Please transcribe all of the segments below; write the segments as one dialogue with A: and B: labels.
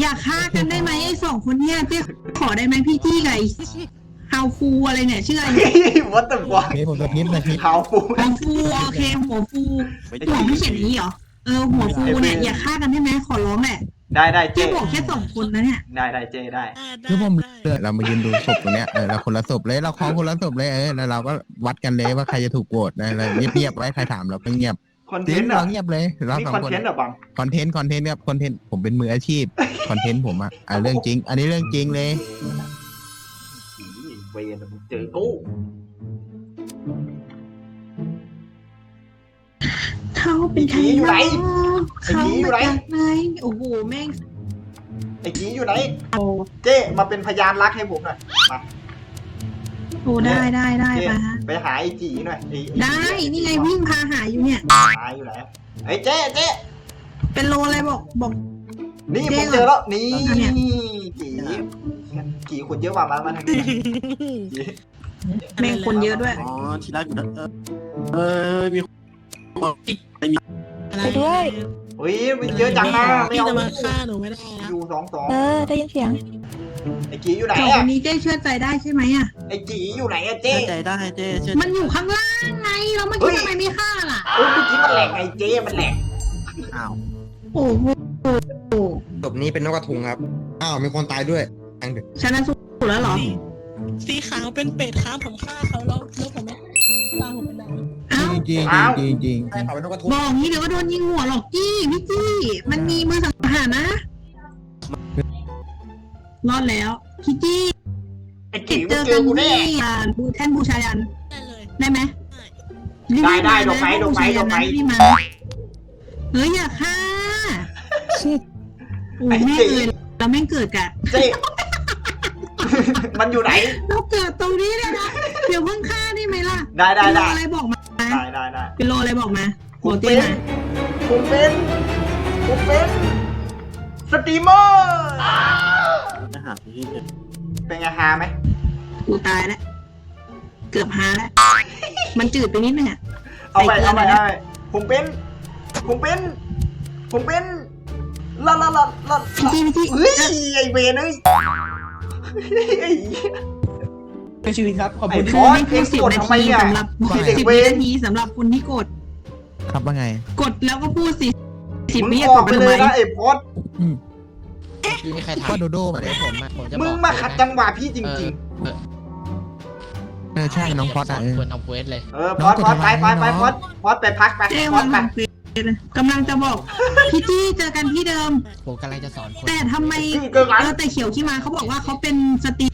A: อย่าฆ่ากันได้ไหมไอ้สองคนเนี่ยเจ๊ขอได้ไหมพี่จี้กับไอ้ฮาวฟูอะไรเนี่ยชื่ออะไรเนี่ย
B: วัดตึกวะ
C: โอเคผมจะพิมพ์นะพิมพ์
B: ขาวฟู
A: หัวฟูโอเคหัวฟูหัวไม่เขียนอย่างนี้เหรอเออหัวฟูเนี่ยอย่าฆ่ากันได้ไหมขอร้องแหละ
B: ได้ได้
A: เจ๊
B: เจ๊
A: บอกแค่สองคนนะเนี่ย
B: ได้ได้เจ๊ได้
C: คือผมเลือกเรามายืนดูศพตรงเนี้ยเออเราคนละศพเลยเราคล้องคนละศพเลยเออแล้วเราก็วัดกันเลยว่าใครจะถูกโหวตนะเราเงียบๆไว้ใครถามเราก็เงียบ
B: คอน
C: จ
B: เท
C: ริ
B: น
C: ง
B: ต์เหรอ
C: เราเงียบเลยเรา
B: นี่
C: สอง
B: คอน
C: คน
B: เทนต์เหรอบัง
C: คอนเทนต์คอนเทนต์ครับคอนเทนต์ผมเป็นมืออาชีพคอนเทนต์ผมอะอะเรื่องจริง อันนี้เรื่องจริงเลย
B: อีเวนมึงเจอกู
A: เขาเป็นใคร
B: ไอ้ผีอยู่ไหน
A: เนาะ
B: ไอ้ผีอยู่ไหน
A: เขามาจากไหนโอ้โหแม่ง
B: ไอ้จีอยู่ไหน
A: โอ้
B: เจ๊มาเป็นพยานรักให้ผมหน่อยมา
A: โหได้ได้ได้
B: เจ๊
A: ปะฮะ
B: ไปหาไอ้จีหน่อยไอ้อ้
A: ได้ นี่ไงวิ่งพาหาอยู่เนี่ย
B: หาอยู่ไหนไอ้เจ๊เจ๊
A: เป็นโลอะไรบอกบอก
B: นี่
A: เจ๊
B: ผมเจอแล้วนี่
A: เหรอเนี่ย
B: จีจีคนเยอะกว่ามามาทางนี้จี
A: แม่งคนเยอะด้วย
D: อ๋อทีแรกเออเออมีคนไม่มี
E: ไปด้วย
B: เฮ้ยมันเยอะจังนะไม่
F: พี่
B: เอา
F: จะมาฆ่าหนูไม่ได้นะ
B: อยู่สองสอง
E: เออได้ยินเสียง
B: ไอ้จีอยู่ไหน
A: สอง
B: อะ
A: คนนี้เจ๊เชื่อใจได้ใช่ไหมอะ
B: ไอ้จีอยู่ไหนอะเจ๊
D: เชื่อใจได้เจ๊เชื่อ
A: มันอยู่ข้างล่างไงแล้วเมื่อกี้ทำไมไม่ฆ่าล่ะ
B: เอ้ยเมื่อกี้มันแหลกไงเจ๊มันแหลก
D: อ้าว
A: โอ้โห
C: ศพนี้เป็นนกกระทุงครับ อ้าวมีคนตายด้วยยังดึก
A: ชนะสูตรแล้วเหรอ
F: สีขาวเป็นเป็ดครับผมฆ่าเขาแล้วแล้วผมไม่ตามผม ไปไหน
A: เอ้า
C: จริงจริงจริงใช่เขาเป็นนกกระทุง
A: บอกงี้เดี๋ยวก็โดนยิงหัวหรอกจี้พี่จี้ มันมีมือสังหารนะ รอดแล้ว พี่จี้
B: ไอ้
A: เด็
B: จี
A: กเจ
B: มึ
A: อง
B: เจ
A: กั
B: อนกูแน่
A: ที่อ่าบูแท่นบูชายัน
F: ได้เลย
A: ได้ไหม
B: ได้ได้
A: รีบๆ
B: ดอกไม้
A: มานะ
B: ดอกไม้
A: บูชายัน
B: ดอกไม้
A: นะรีบมาเฮ้ยอย่าฆ่าโอ้
B: ไอ้
A: แม่ง
B: จี
A: เลยเราแม่งเกิดกัน
B: เจ๊มันอยู่ไหน
A: เราเกิดตรงนี้เลยนะเดี๋ยวเพิ่งฆ่าได้ไหมล่ะ
B: ได้ได้
A: เป็นโล
B: ได้
A: อะไรบอกมา
B: ได้ได้ได้
A: เป็นโลอะไรบอกมา
B: ผ
A: โปร
B: ม
A: ตี
B: เป็นน
A: มา
B: ผมเป็นผมเป็นสตรีมเมอร์
D: จะหาที่เจอ
B: เป็นไงฮาไหม
A: กูตายแล้วเกือบหาแล้วมันจืดไปนิดนึงอะ
B: เอาไป
A: ใส่เกลือ
B: เอาไป
A: หน่อยนะ
B: เอาไปผมเป็น ผมเป็น ผมเป็นละละละละ
A: พี่จี้พี่จี้
B: เฮ้ยไอเวนเอ้ยไอ้
G: ในชีวิตครับขอบ
B: ไอ้
G: คุณ
B: บอส
A: ไม่
B: เอ
A: พู
B: ง
A: ดสิบ
B: กด
A: นา
B: ทำไม
A: ที
B: เนี่ย
A: สำหรับ
B: ไอ้เด็ก
A: สิบ
B: เว
A: วิ
B: ร
A: นาทีสำหรับคุณที่กด
C: ครับว่าไง
A: กดแล้วก็พูดสิสิบ
B: มึง
A: วิ
B: อ
A: ก
B: อ
A: ด
B: ก
A: ไป
B: ไป
A: ทำ
B: เล
A: ไม
B: ยนะไอ้บอส
H: มีใครถาม
C: ก็โดโด้มาเลย
H: ผมอะผมจะบอก
B: มึงมาขัดจังหวะพี่จริง
C: เออใช่น้องพอดอะเออ
H: ควรทำเควสเลย
B: ๆ เออพอดพอดไปไปไปพอดพอดไปพักไป
A: เจ๊
B: พอ
A: วั
B: ด
A: น
B: ไป
A: ทำเฟซเลยกำลังจะบอก พี่จี้เจอกันที่เดิม
H: ผมกำลังจะสอนคน
A: แต่ทำไม
B: คือเกินกัน
A: เออแต่เขียวขี้มาเขาบอกว่าเขาเป็นสตรี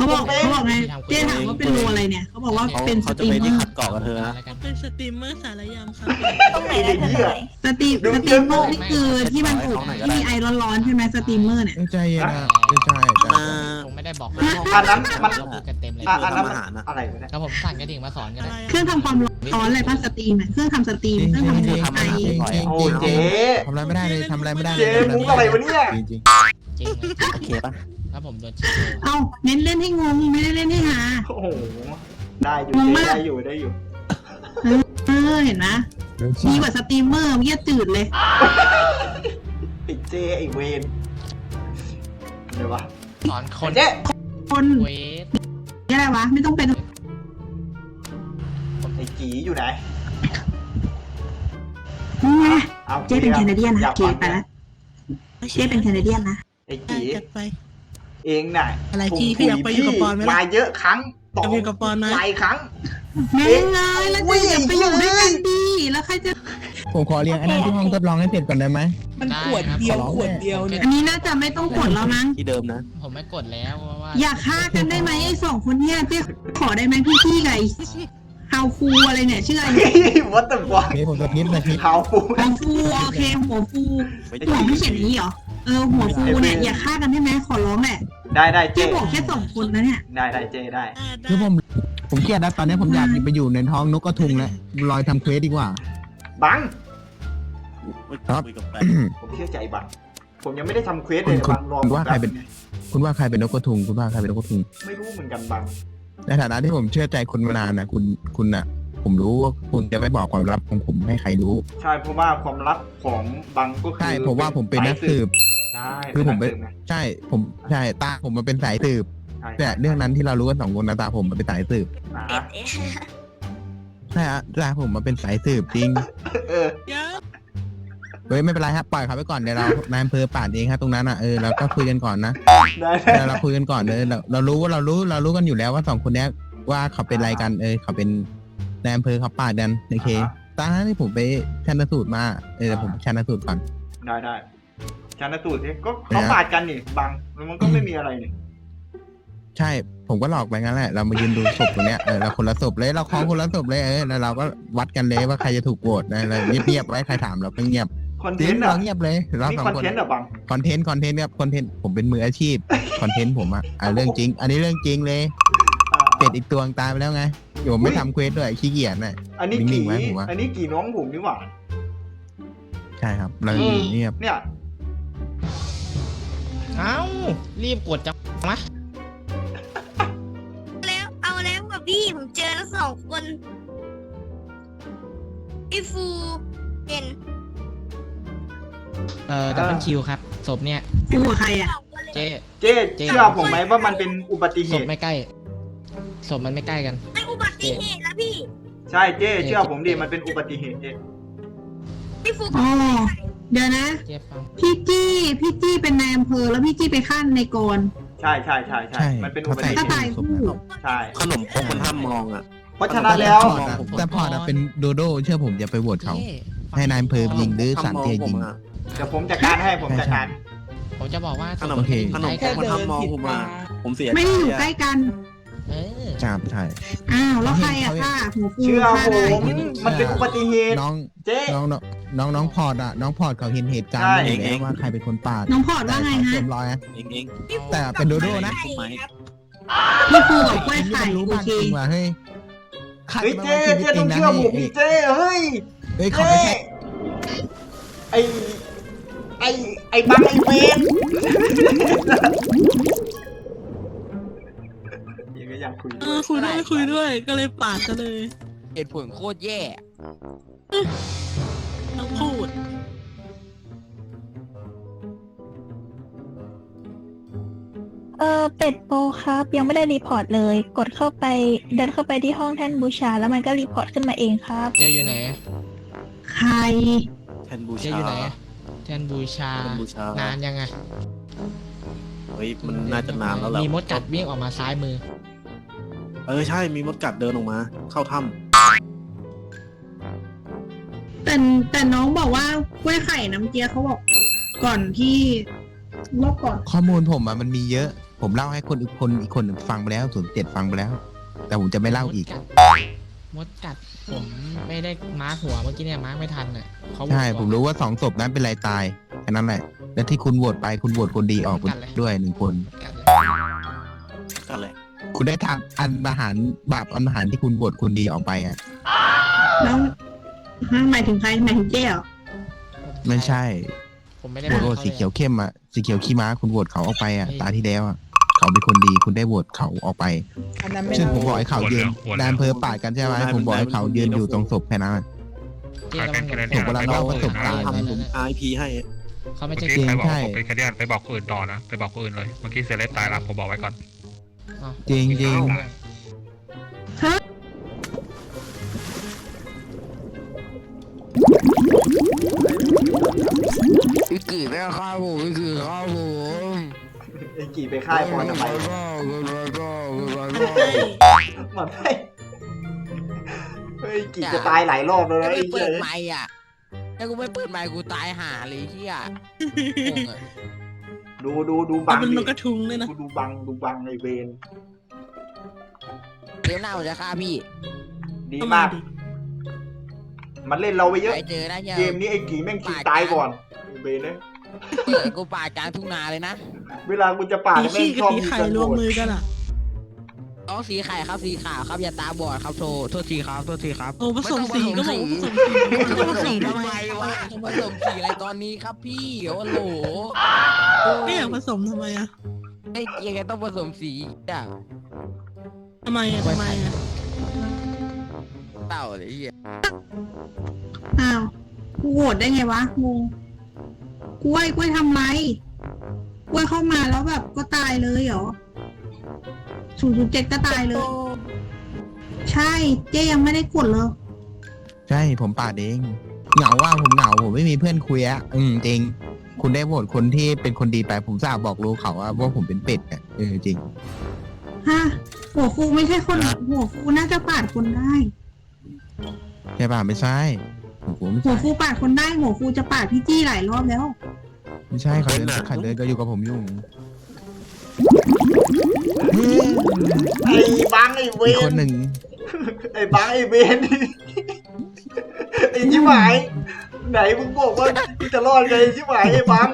A: เขาบอกเขาบอกไงเจ๊ถามว่าเป็นโลอะไรเนี่ย เขาบอกว่า
D: เขา
A: เป็นส
D: เขา
A: ต
D: จะ
A: รีม
D: ไป
A: เม
D: ที่
A: อ
D: ขั
A: ร์
D: ดเกาะกับเธอนะ
H: แล้วกัน
F: เป็นสตรีมเมอร์สารยามครับ
E: ตรงไหนได้เธอไหน
A: สตรีมสตรีมเมอร์นี่คือที่มันถูกที่มีไอร้อนๆใช่ไหมสตรีมเมอร์เนี่ย
C: เออใจเย็นนะเออใช่ใช่
D: อ่า
H: ผมไม่ได้บอก
B: อันนั้นมัน
H: เราพูดกันเต็มเลย
B: อะอันนั้น
D: ทำ
B: มัน
D: อาหารอะ
B: อะไรวะเนี่ย
H: แล้วผมสั่งกระดิ่งมาสอนกัน
F: อะ
H: เล
F: ไร
H: ย
A: เครื่องทำความร้อนอะไรป่ะสตรีมเนี่ยเครื่องทำสตรีมเครื่องทำหัวไอ
C: จริงจริง
B: โอ้ยเจ๊
C: ทำอะไรไม่ได้เลยทำอะไรไม่ได้
B: เจ๊มุกอะไรวะเนี่ย
C: จริงจริง
H: จริงเลย
D: โอเคปะ
H: แล้วผมโดนชี้
A: เอาเน้นเล่นให้งงไม่ได้เล่นให้หา
B: โอ้โห ได้อยู่
A: งง
B: เจ๊
A: มาก
B: ได้อยู่ได้อยู่
A: เออเห็นไหมดีกว่าสตรีมเมอร์เมื่อกี้จืดเลย
B: ไอ้เจ๊ไอ้เวนเดี๋ยววะ
H: สอนคน
B: ไอ้เจ๊
A: คน
H: เควส
A: อะไรวะไม่ต้องเป็น
B: ไอ้จีอยู่ไหน
A: นี่ไง
B: เอา
A: เจ๊เป็นแคนาเดียน
B: อ
A: นะ
B: ยาก
A: เก
B: ฟัง
A: ไปแล้วเจ๊เป็นแคนาเดียนนะ
B: ไอ้
F: อะ
B: จี
F: จัดไป
B: เองน่ะ
F: อะไร
B: ผม
F: จีพี่อยากไปอยู่กับปอนไหมล่ะ
B: มาเยอะครั้งต่อ
F: อยากไปอยู่กับปอนไหม
B: หลายครั้ง
A: แม่งเลยแล้วจะอย่าไปอยู่ด้วยกันดีแล้วใครจะ
C: ผมขอเรียงอันนั้นที่ห้องทดลองให้เสร็จก่อนได้ไหม
G: มันขวดเดียว
C: ได้ครับ
G: ขวดเดียวเนี่ย
A: อันนี้น่าจะไม่ต้องกดแล้วมั้ง
D: ที่เดิมนะ
H: ผมไม่กดแล้วเพราะว่า
A: อย่าฆ่ากันได้ไหมไอ้สองคนเนี่ยเจ๊ขอได้ไหมพี่พี่กับไอ้ฮาวฟูอะไรเนี่ยชื่ออะไรเนี่ย
B: วัดตึกวะ
C: โอเคผมจะพิมพ์นะพิมพ์
B: ขาวฟู
A: หัวฟูโอเคหัวฟูหัวไม่เขียนอย่างนี้เหรอเออหัวฟูเนี่ยอย่าฆ่ากันได้ไหมขอร้องแหละ
B: ได้ได้
A: เจ๊
B: เจ๊
A: บอกแค่สองคนนะเนี่ย
B: ได้ได้เจ๊ได้
F: อะได้
C: คือผมผมเครียดนะตอนนี้ผมอยากไปอยู่ในท้องนกกระทุงแล้วลอยทำเควสดีกว่า
B: บัง
C: ครับ
D: คุยกับแฟน
B: ผมเชื่อใจบัง ผมยังไม่ได้ทำเควส
C: คุ
B: เล
C: ณ
B: ย
C: คุณ
B: บังรอ
C: คุณ
B: ผม
C: ว่าใครเป็นคุณว่าใครเป็นนกกระทุง คุณว่าใครเป็นนกกระทุง
B: ไม่รู้เหมือนกันบัง
C: ในฐานะที่ผมเชื่อใจคุณมานานนะคุณคุณน่ะ ผมรู้ว่าคุณจะไม่บอกความลับของผมให้ใครรู้
B: ใช่เพราะว่าความลับของบังก็คือ
C: ใช่ผมว่าผมเป็นนักสืบ
B: ใช่ใช่
C: คือผมไป
B: เป็นนักสืบไง
C: ใช่ ผมใช่ตาผมมาเป็นสายสืบ
B: ใช่
C: แต่เรื่องนั้นที่เรารู้กันสองคนนะตาผมมาเป็นสายสืบ
B: อ่า
C: ใช่ฮะตาผมมาเป็นสายสืบจริง
B: เออ
F: ยัง
C: เฮ้ยไม่เป็นไรครับปล่อยเขาไปก่อนเดี๋ยวเรานายอำเภอป่าดเองครับตรงนั้นอะเออเราก็คุยกันก่อนนะ
B: ได้
C: เดี๋ยวเราคุยกันก่อนเลยเราเรารู้ว่าเรารู้เรารู้กันอยู่แล้วว่าสองคนเนี้ยว่าเขาเป็นอะไรกันเออเขาเป็นนายอำเภอเขาป่าดกันโอเคตอนนั้นที่ผมไปชันสูตรมาเออเดี๋ยวผมชันสูตรก่อน
B: ได้ได้ ชันสูตรสิก็
C: เนี่
B: เขา
C: ย
B: ปาดกันนี่บังแล้วมันก็ไม่มีอะไรนี่
C: ใช่ ผมก็หลอกไปงั้นแหละ เรามายืนดูศพตรงเนี้ย เออ เราคนละศพเลย เราคล้องคนละศพเลย เออ แล้วเราก็วัดกันเลยว่าใครจะถูกโหวตนะเราเงียบๆไว้ใครถามเราก็เงียบ
B: คอน
C: จ
B: เท
C: ริ
B: น
C: ง
B: ต์
C: เรา
B: อะ
C: เงียบเลยเรา
B: นี่
C: สอง
B: คอน
C: คน
B: เทนต์อะบัง
C: คอนเทนต์ คอนเทนต์ครับ คอนเทนต์ ผมเป็นมืออาชีพ คอนเทนต์ผมอะอะเรื่องจริง อันนี้เรื่องจริงเลย
B: อ่า
C: เป็ดอีกตัวตายไปแล้วไงโยมไม่ทำเควสด้วยขี้เกียจน่ะ
B: อันนี้
C: นิ่
B: กี่
C: งๆไว้ผมว่า
B: อันนี้กี่น้องผมนี่หว่า
C: ใช่ครับ เราอยู่เงียบ
B: เนี่ย
H: เอ้า รีบกดจังวะ
I: แล้วเอาแล้วกับพี่ผมเจอแล้วสองคนพี่ฟูเห็น
H: เออดับเบิลคิวครับ ศพเนี่ย
A: กูกับใครอะ
I: สองคนเลย
H: เจ๊
B: เจ๊เชื่อผมไหมว่ามันเป็นอุบัติเห
H: ศพ
B: ตุ
H: ไม่ใกล้ ศพมันไม่ใกล้กัน
I: ไอ้อุบัติเหตุแล้วพี่
B: ใช่เจ๊เชื่อผมดิมันเป็นอุบัติเหตุเจ๊
I: พี่ฟู
A: อ๋อ เดี๋ยวนะ
H: เจ๊ฟัง
A: พี่จี้พี่จี้เป็นนายอำเภอแล้วพี่จี้ไปขั้นในกร
B: ใช่ใช่ใช่
C: ๆใช่
B: มันเป็นอุ
C: เขา
B: บั
C: แต
B: ติ
C: ก
B: เห
A: ถ้า
B: ตุ
A: ตายคู่
B: ใช่
D: ขนมครกมันห้ามมองอะ
B: เพราะฉะนั้นแล้ว
C: พอร์ตอะแต่พอร์ตอะเป็นโดโดเชื่อผมอย่าไปโหวตเขา
H: เจ๊ฟัง
C: ให้นายอำเภอยิงหรือ
D: ห้าม
C: สาร
D: มอง
C: เท
D: ผ
C: ยิ
D: ม
C: ง
D: อะ
B: เดี๋ยวผมจัดการให้ผมจัดการ
H: ผมจะบอกว่า
D: ขนม
C: โอเค
D: ขนมครกมันห้ามมองผมอะผมเสีย
A: ไม่ได้อยู่
D: ใจ
A: ใกล้
D: อะ
A: กัน
H: เออ
C: ใช่ใช่
A: อ้าวแล้วใครอะค่ะหัวฟู
B: เชื่อ
A: ฆ่า
B: ผ
A: ได้
B: ม มันเป็นอุบัติเหตุ
C: น้อง
B: เจ๊
C: น้องน้อง น้องน้องพอร์ตอะน้องพอร์ตเขาเห็นเหตุการณ์
B: ใช่
C: อยู่แล้วว่าใครเป็นคนปาด
A: น้องพอร์ตว่าไง
C: แต่
A: ฮะ
C: เต็มร้อยนะ
D: เองเอง
C: แต่เป็นโดโดนะ
D: ไหม
A: พี่ฟูกับกล้วย
C: นี่
A: ไข่
C: มันรู้
A: โอ
C: มาก
A: เค
C: จริงว่ะเฮ้ยข้า
B: เฮ้ย
C: จะไม่
B: เจ๊
C: ไว้ชีวิต
B: เจ๊ต้อง
C: นะ
B: เชื่อผม
C: เฮ้
B: ดิ
C: ย
B: เจ๊เฮ้ย
C: เฮ้ยเขา
B: เจ๊
C: ไม่ใช่
B: ไอไอไอบังไอเวนยังก็อยากคุย
F: เออคุยด้วยคุยด้วยก็เลยปาดกันเลย
J: เหตุผลโคตรแย่
F: ต้องพูด
E: เออเป็ดโปครับ ยังไม่ได้รีพอร์ตเลย กดเข้าไป เดินเข้าไปที่ห้องแท่นบูชา แล้วมันก็รีพอร์ตขึ้นมาเองครับ
H: เจ๊อยู่ไหน
A: ใคร
D: แทนบู
H: เจ๊
D: ชา
H: อยู่ไหนแทนบูชา
D: แทนบูชานา
H: นยังไง
D: เฮ้ยมันน่าจะนานแล้วแหละ
H: มีมดกัดวิ่งออกมาซ้ายมือ
D: เออใช่มีมดกัดเดินออกมา เข้าถ้
A: แต่แต่น้องบอกว่ากล้วยไข่น้ำเจียเขาบอกก่อนที่รอบก่อน
C: ข้อมูลผมอะมันมีเยอะ ผมเล่าให้คนอีกคนอีกคนหนึ่งฟังไปแล้วส่วนเจ็ดฟังไปแล้ว แต่ผมจะไม่เล่าอีก
H: มดกัดผมไม่ได้มาร์คหัวเมื่อกี้เนี่ยมาร์คไม่ทันอะเขา
C: ใช่
H: บอก
C: ผมรู้ว่าสองศพนั้นเป็นไรตายแค่นั้นแหละ และที่คุณโหวตไปคุณโหวตคนดีออกไปด้วยหนึ่งคน
H: กัดเลยำ
D: กันแหละ
C: คุณได้ทำอันอาหารบาปอันอาหารที่คุณโหวตคนดีออกไปอะ
A: แล้ว ฮะหมายถึงใครหมายถึงเจ๊เหรอ
C: ไม่ใช่
H: ผมไม่ได้
C: โหวต
H: มา
C: โหวตสีเขียวเข้มอะสีเขียวขี้ม้าคุณโหวตเขาออกไปอะตาที่แล้วอะเขาเป็นคนดีคุณได้โหวตเขาออกไป
G: อันนั้นไม่
C: ซึ่ง
G: ได้
C: ผมบอกให้เขายืนนายอำเภอปาดกันใช่ไหมผมบอกให้เขายืนอยู่ตรงศพแค่นั้นอะ
H: เจ๊ระวัง
C: ผมกำลังเล่าประสบการณ์
D: ทำผม RIP ให้
H: เขาไม่
K: เมื่
H: ใช่
K: อกี้ใครบอก
C: ใช่
K: ว่าผมเป็นแคเดียนไปบอกคนอื่นต่อนะ ไปบอกคนอื่นเลย เมื่อกี้เซเลสตายแล้วผมบอกไว้ก่อน
H: อ้าว
C: จริงจริง
J: กฤตแล้วครับผมวิกฤตครับผม
B: ไอกี่ไปค่ายพรทำไมมันไม่เฮ้ยกี่จะตายหลายรอบแล้ว
J: ถ้า
B: นะ
J: ไม่
B: ไอ้
J: เปิ
B: เหี้ย
J: ดไมค์อะถ้ากูไม่เปิดไมค์กูตายห่าเลยเฮียงงอะ
B: ดูดูดู
F: มั
B: บั
F: น
B: ง
F: เป็น
B: ดิ
F: นกกระทุงเลยนะ
B: ดูดูบังดูบังไอเวน
J: เดี๋ยวหน้าผมจะฆ่าพี่
B: ดีมาก มันเล่นเราไปเยอะ
J: ไปเจอนะเฮีย
B: เกมนี้ไอ้กี่แม่งคิงตายก่อนไอ้ เวนเนี่ย
J: เปิดกูปาดกลางทุ่งนาเลยนะ
B: เวลากูจะปาด
F: ตี
B: แม่ง
F: ขี้
B: ช
F: กับ
B: อบ
F: ตี
B: มี
F: ไข่
B: กัน
F: ร
B: โด
F: วม
B: ด
F: มือกันอะ
J: อ๋อสีไข่ครับสีขาวครับอย่าตาบอดครับโทษโทษทีครับโทษทีครับ
F: โอ้ผสมสีก็บอกว่าผสม
J: ไม่ต้องผส
F: สี
J: ม
F: ทำ
J: ทำ
F: ไม
J: ไมวะผสมสีอะไรตอนนี้ครับพี่โอ้โห
F: ไม่อยากผสมทำไมอะ
J: ไม่เกี่ยงกันต้องผสมสีอะ
F: ทำไมอะทำไมอะ
J: เต่าเลยเฮีย
A: อ้าวกูโหวตได้ไงวะงง กล้วยกล้วยทำไรกล้วยเข้ามาแล้วแบบก็ตายเลยเหรอศูนย์ศูนย์เจ็ดก็ตายเลย ใช่เจ๊ยังไม่ได้กดเลย
C: ใช่ผมปาดเองเหงาว่าผมเหงาผมไม่มีเพื่อนคุยอะอืมจริง คุณได้โหวตคนที่เป็นคนดีไป ผมสาบบอกรู้เขาว่าว่าผมเป็นเป็ดอะเออจริง
A: ฮะหัวฟูไม่ใช่คนหัวฟูน่าจะปาดคนได้
C: ใช่ป่ะไม่ใช่ ผมผมไม่
A: หัว
C: ใช่
A: ฟูปาดคนได้หัวฟูจะปาดพี่จี้หลายรอบแล้ว
C: ไม่ใช่เขาเดินเขาเดินก็อยู่กับผมอยู่
B: ไอ้บังไอ้เว
C: อีกคน
B: น
C: หนึ่ง
B: ไอ้บังไอ้เวนไอ้ชิบหายไหนมึงบอกว่ามึงจะรอดไงไอ้ชิบหายไอ้บัง